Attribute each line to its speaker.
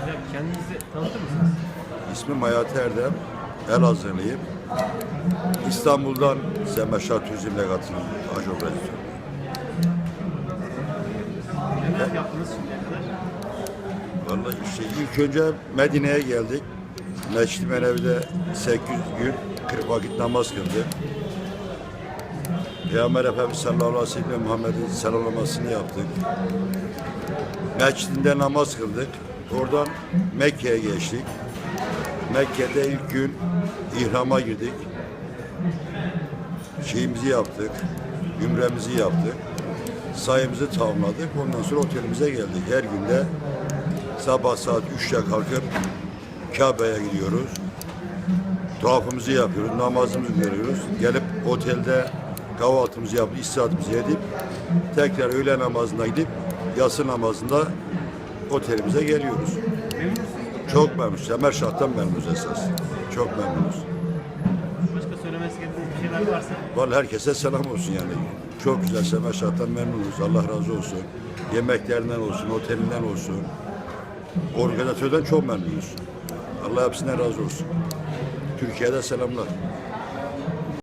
Speaker 1: Hocam kendinizi tanıtır mısınız?
Speaker 2: İsmim Hayati Erdem. Elazığlıyım. İstanbul'dan Semeşah Turizm'le katıldım. Aş operasyonu.
Speaker 1: Neler yaptınız şimdiye kadar?
Speaker 2: Vallahi işte ilk önce Medine'ye geldik. Meçli Menevi'de 800 gün 40 vakit namaz kıldık. Peygamber Efendimiz sallallahu aleyhi ve sellem Muhammed'in selamlamasını yaptık. Mescidinde namaz kıldık. Oradan Mekke'ye geçtik. Mekke'de ilk gün ihrama girdik. Şeyimizi yaptık. Ümremizi yaptık. Sayımızı tamamladık. Ondan sonra otelimize geldik. Her günde sabah saat 3'te kalkıp Kabe'ye gidiyoruz. Tuhafımızı yapıyoruz, namazımızı görüyoruz. Gelip otelde kahvaltımızı yapıp, istirahatımızı edip tekrar öğle namazına gidip yatsı namazında otelimize geliyoruz. Çok memnunuz. Semerşah'tan memnunuz esas. Çok memnunuz.
Speaker 1: Başka söylemek istediğiniz bir şeyler varsa
Speaker 2: Vallahi herkese selam olsun yani. Çok güzel Semerşah'tan memnunuz. Allah razı olsun. Yemeklerinden olsun, otelinden olsun. Organizatörden çok memnunuz. Allah hepsinden razı olsun. Türkiye'de selamlar.